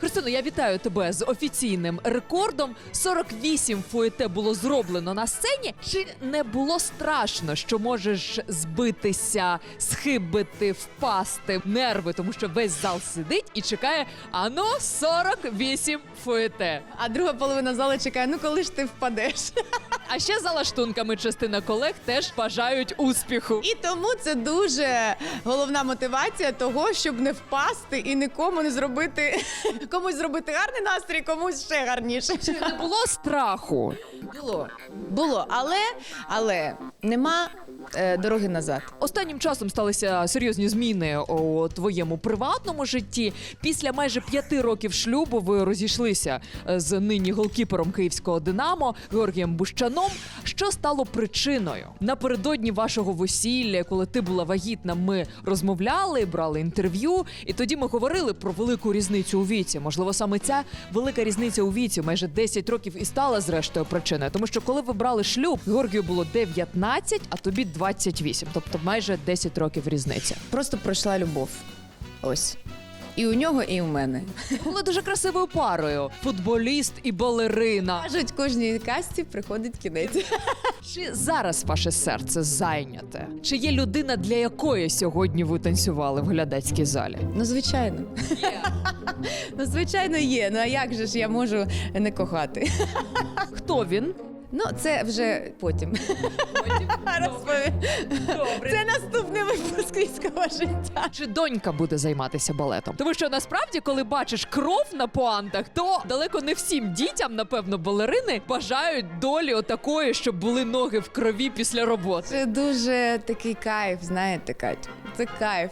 Христино, я вітаю тебе з офіційним рекордом. 48 фуєте було зроблено на сцені. Чи не було страшно, що можеш збитися, схибити, впасти нерви, тому що весь зал сидить і чекає. Ано 48 фуєте. А друга половина зали чекає, ну коли ж ти впадеш? А ще за лаштунками частина колег теж бажають успіху. І тому це дуже головна мотивація того, щоб не впасти і нікому не зробити комусь зробити гарний настрій, комусь ще гарніше. Не було страху. Було, було, але але нема е, дороги назад. Останнім часом сталися серйозні зміни у твоєму приватному житті. Після майже п'яти років шлюбу ви розійшлися е, з нині голкіпером київського Динамо Георгієм Бущаном. Що стало причиною? Напередодні вашого весілля, коли ти була вагітна, ми розмовляли, брали інтерв'ю, і тоді ми говорили про велику різницю у віці. Можливо, саме ця велика різниця у віці, майже 10 років, і стала зрештою причиною. Тому що коли ви брали шлюб, Георгію було 19, а тобі 28, тобто майже 10 років різниця. Просто пройшла любов. Ось. І у нього, і у мене. Були дуже красивою парою. Футболіст і балерина. Кажуть, кожній касті приходить кінець. Чи зараз ваше серце зайняте? Чи є людина, для якої сьогодні ви танцювали в глядацькій залі? Ну, звичайно. Ну, звичайно, є. Ну а як же ж я можу не кохати? Хто він? Ну, це вже потім. Розповім. Це наступний випуск військового життя. Чи донька буде займатися балетом? Тому що насправді, коли бачиш кров на пуантах, то далеко не всім дітям, напевно, балерини бажають долі отакої, щоб були ноги в крові після роботи. Це дуже такий кайф, знаєте, Катю. Це кайф.